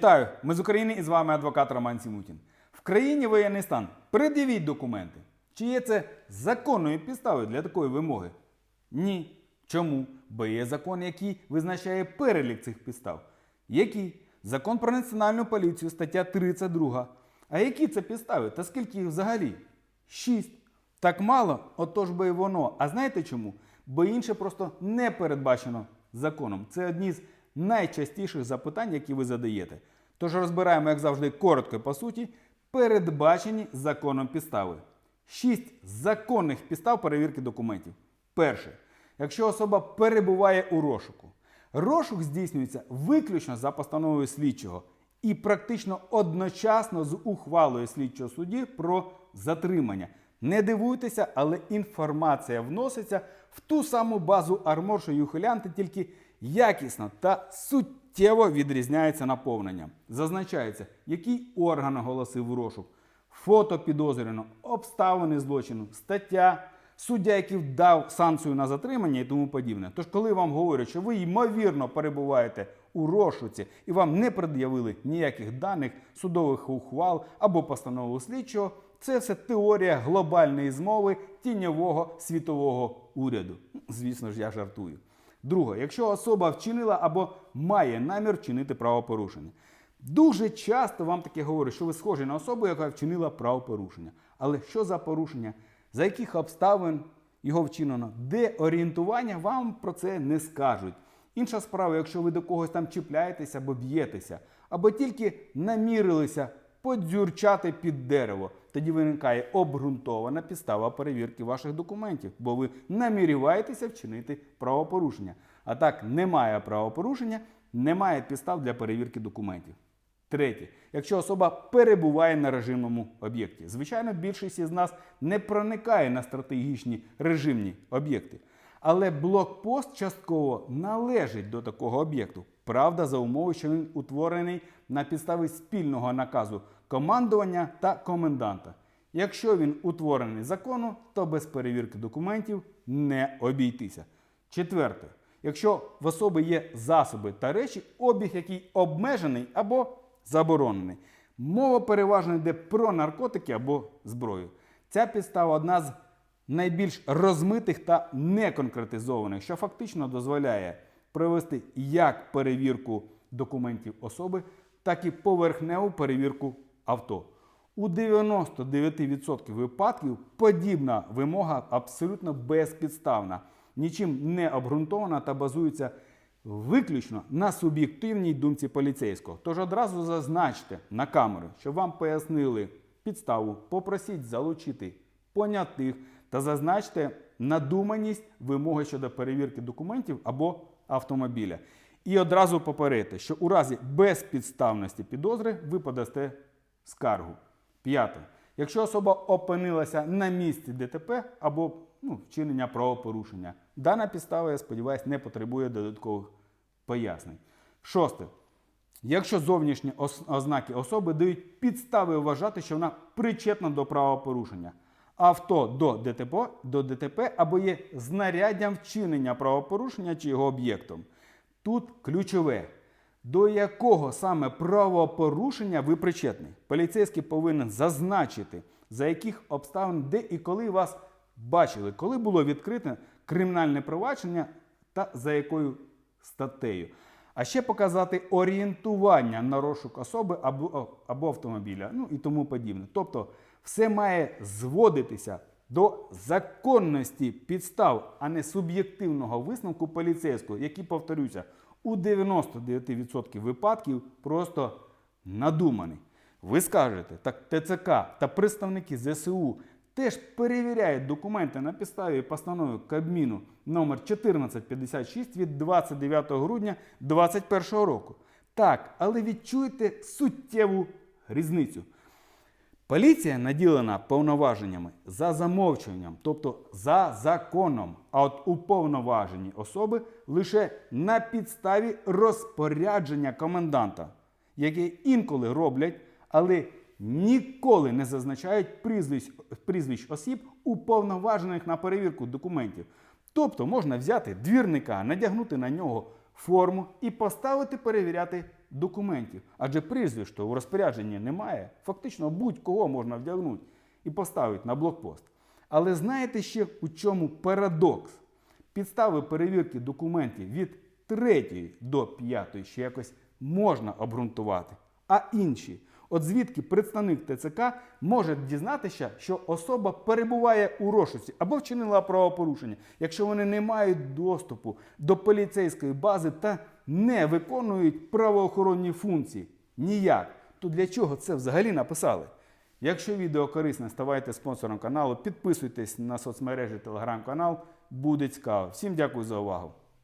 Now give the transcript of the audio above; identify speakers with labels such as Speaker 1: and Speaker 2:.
Speaker 1: Вітаю! Ми з України і з вами адвокат Роман Сімутін. В країні воєнний стан. Пред'явіть документи. Чи є це законною підставою для такої вимоги? Ні. Чому? Бо є закон, який визначає перелік цих підстав. Який? Закон про національну поліцію, стаття 32. А які це підстави? Та скільки їх взагалі? Шість. Так мало, отож би і воно. А знаєте чому? Бо інше просто не передбачено законом. Це одні з найчастіших запитань, які ви задаєте. Тож розбираємо, як завжди, коротко по суті, передбачені законом підстави. Шість законних підстав перевірки документів. Перше. Якщо особа перебуває у розшуку. Розшук здійснюється виключно за постановою слідчого і практично одночасно з ухвалою слідчого судді про затримання. Не дивуйтеся, але інформація вноситься в ту саму базу армор, що й ухилянти, тільки якісно та суттєво відрізняється наповненням. Зазначається, який орган оголосив розшук, фото підозрюваного, обставини злочину, стаття, суддя, який дав санкцію на затримання і тому подібне. Тож, коли вам говорять, що ви ймовірно перебуваєте у розшуці і вам не пред'явили ніяких даних, судових ухвал або постанову слідчого, це все теорія глобальної змови тіньового світового уряду. Звісно ж, я жартую. Друге, якщо особа вчинила або має намір вчинити правопорушення. Дуже часто вам таке говорять, що ви схожі на особу, яка вчинила правопорушення. Але що за порушення? За яких обставин його вчинено? Де орієнтування вам про це не скажуть. Інша справа, якщо ви до когось там чіпляєтеся або б'єтеся, або тільки намірилися подзюрчати під дерево, тоді виникає обґрунтована підстава перевірки ваших документів, бо ви намірюєтеся вчинити правопорушення. А так немає правопорушення, немає підстав для перевірки документів. Третє, якщо особа перебуває на режимному об'єкті. Звичайно, більшість із нас не проникає на стратегічні режимні об'єкти. Але блокпост частково належить до такого об'єкту. Правда, за умови, що він утворений на підставі спільного наказу командування та коменданта. Якщо він утворений закону, то без перевірки документів не обійтися. Четверте, якщо в особи є засоби та речі, обіг який обмежений або заборонений. Мова переважно йде про наркотики або зброю. Ця підстава одна з найбільш розмитих та неконкретизованих, що фактично дозволяє провести як перевірку документів особи, так і поверхневу перевірку авто. У 99% випадків подібна вимога абсолютно безпідставна, нічим не обґрунтована та базується виключно на суб'єктивній думці поліцейського. Тож одразу зазначте на камеру, щоб вам пояснили підставу, попросіть залучити понятих та зазначте надуманість вимоги щодо перевірки документів або автомобіля. І одразу попередьте, що у разі безпідставності підозри ви подасте скаргу. П'яте. Якщо особа опинилася на місці ДТП або ну, вчинення правопорушення, дана підстава, я сподіваюся, не потребує додаткових пояснень. Шосте. Якщо зовнішні ознаки особи дають підстави вважати, що вона причетна до правопорушення, авто до ДТП, до ДТП або є знаряддям вчинення правопорушення чи його об'єктом. Тут ключове. До якого саме правопорушення ви причетний? Поліцейський повинен зазначити, за яких обставин, де і коли вас бачили, коли було відкрите кримінальне провадження та за якою статтею. А ще показати орієнтування на розшук особи або, або автомобіля, ну і тому подібне. Тобто, все має зводитися до законності підстав, а не суб'єктивного висновку поліцейського, який, повторюся, у 99% випадків просто надуманий. Ви скажете, так ТЦК та представники ЗСУ теж перевіряють документи на підставі постанови Кабміну номер 1456 від 29 грудня 2021 року. Так, але відчуйте суттєву різницю. Поліція наділена повноваженнями за замовчуванням, тобто за законом, а от уповноважені особи лише на підставі розпорядження коменданта, яке інколи роблять, але ніколи не зазначають прізвищ, прізвищ осіб, уповноважених на перевірку документів. Тобто можна взяти двірника, надягнути на нього форму і поставити перевіряти документів. Адже прізвищ що у розпорядженні немає. Фактично будь-кого можна вдягнути і поставити на блокпост. Але знаєте ще у чому парадокс? Підстави перевірки документів від 3 до 5 ще якось можна обґрунтувати. А інші, от звідки представник ТЦК може дізнатися, що особа перебуває у розшуці або вчинила правопорушення, якщо вони не мають доступу до поліцейської бази та не виконують правоохоронні функції. Ніяк. То для чого це взагалі написали? Якщо відео корисне, ставайте спонсором каналу, підписуйтесь на соцмережі телеграм-канал, буде цікаво. Всім дякую за увагу.